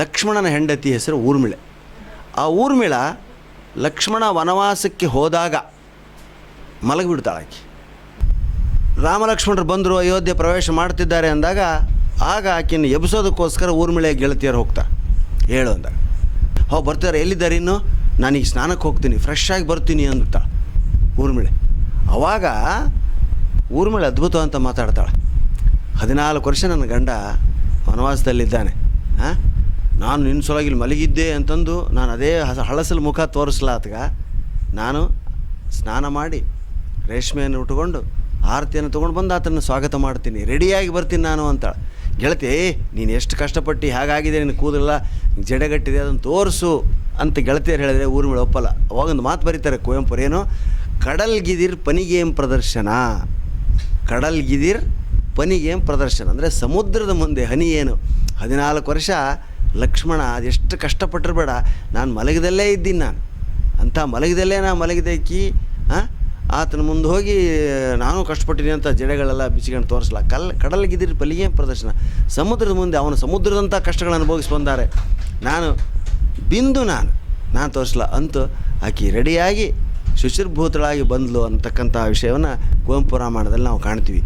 ಲಕ್ಷ್ಮಣನ ಹೆಂಡತಿ ಹೆಸರು ಊರ್ಮಿಳೆ. ಆ ಊರ್ಮಿಳ ಲಕ್ಷ್ಮಣ ವನವಾಸಕ್ಕೆ ಹೋದಾಗ ಮಲಗಿಬಿಡ್ತಾಳಾಕಿ ರಾಮ ಲಕ್ಷ್ಮಣರು ಬಂದರು, ಅಯೋಧ್ಯೆ ಪ್ರವೇಶ ಮಾಡ್ತಿದ್ದಾರೆ ಅಂದಾಗ ಆಗ ಆಕೆಯನ್ನು ಎಬ್ಸೋದಕ್ಕೋಸ್ಕರ ಊರ್ಮಿಳೆ ಗೆಳತಿಯರು ಹೋಗ್ತಾ ಹೇಳು ಅಂದಾಗ ಹೋ ಬರ್ತಾರೆ ಎಲ್ಲಿದ್ದಾರೆ ಇನ್ನು? ನಾನೀಗ ಸ್ನಾನಕ್ಕೆ ಹೋಗ್ತೀನಿ ಫ್ರೆಶ್ ಆಗಿ ಬರ್ತೀನಿ ಅಂತ ಊರ್ಮಿಳೆ. ಆವಾಗ ಊರ್ಮಿಳೆ ಅದ್ಭುತ ಅಂತ ಮಾತಾಡ್ತಾಳೆ. ಹದಿನಾಲ್ಕು ವರ್ಷ ನನ್ನ ಗಂಡ ವನವಾಸದಲ್ಲಿದ್ದಾನೆ ಹಾಂ ನಾನು ನಿನ್ನ ಸೊಲಗಿ ಇಲ್ಲಿ ಮಲಗಿದ್ದೆ ಅಂತಂದು ನಾನು ಅದೇ ಹಸ ಹಳಸಲು ಮುಖ ತೋರಿಸ್ಲಾತ್ಗ ನಾನು ಸ್ನಾನ ಮಾಡಿ ರೇಷ್ಮೆಯನ್ನು ಉಟ್ಕೊಂಡು ಆರತಿಯನ್ನು ತೊಗೊಂಡು ಬಂದು ಆತನ ಸ್ವಾಗತ ಮಾಡ್ತೀನಿ. ರೆಡಿಯಾಗಿ ಬರ್ತೀನಿ ನಾನು ಅಂತ ಗೆಳತಿ, ನೀನು ಎಷ್ಟು ಕಷ್ಟಪಟ್ಟು ಹೇಗಾಗಿದೆ, ನಿನ್ನ ಕೂದಲೆಲ್ಲ ಜಡೆಗಟ್ಟಿದೆ, ಅದನ್ನು ತೋರಿಸು ಅಂತ ಗೆಳತಿಯರು ಹೇಳಿದರೆ ಊರು ಮೇಲೆ ಒಪ್ಪಲ್ಲ ಅವಾಗೊಂದು ಮಾತು ಬರೀತಾರೆ ಕುವೆಂಪುರ ಏನು ಕಡಲ್ಗಿದಿರ್ ಪನಿಗೇಮ್ ಪ್ರದರ್ಶನ. ಕಡಲ್ಗಿದಿರ್ ಪನಿಗೇಮ್ ಪ್ರದರ್ಶನ. ಅಂದರೆ ಸಮುದ್ರದ ಮುಂದೆ ಹನಿ ಏನು? ಹದಿನಾಲ್ಕು ವರ್ಷ ಲಕ್ಷ್ಮಣ, ಅದೆಷ್ಟು ಕಷ್ಟಪಟ್ಟಿರಬೇಡ ನಾನು ಮಲಗಿದಲ್ಲೇ ಇದ್ದೀನಿ ನಾನು. ಅಂಥ ಮಲಗಿದಲ್ಲೇ ನಾನು ಮಲಗಿದಕ್ಕಿ ಆತನ ಮುಂದೆ ಹೋಗಿ, ನಾನು ಕಷ್ಟಪಟ್ಟಿನಿ ಅಂತ ಜಡೆಗಳೆಲ್ಲ ಬಿಚ್ಕೊಂಡು ತೋರಿಸಲ್ಲ ಕಲ್, ಕಡಲ್ಗಿದಿರ್ ಪಲಿಗೆ ಪ್ರದರ್ಶನ. ಸಮುದ್ರದ ಮುಂದೆ ಅವನು ಸಮುದ್ರದಂಥ ಕಷ್ಟಗಳನ್ನು ಅನುಭವಿಸಿ ಬಂದಾರೆ. ನಾನು ಬಿಂದು ನಾನು. ನಾನು ತೋರಿಸಲ್ಲ ಅಂತೂ ಆಕೆ ರೆಡಿಯಾಗಿ, ಶುಚಿರ್ಭೂತಳಾಗಿ ಬಂದಲು ಅಂತಕ್ಕಂಥ ವಿಷಯವನ್ನು ಕುವೆಂಪು ರಾಮಾಯಣದಲ್ಲಿ ನಾವು ಕಾಣ್ತೀವಿ.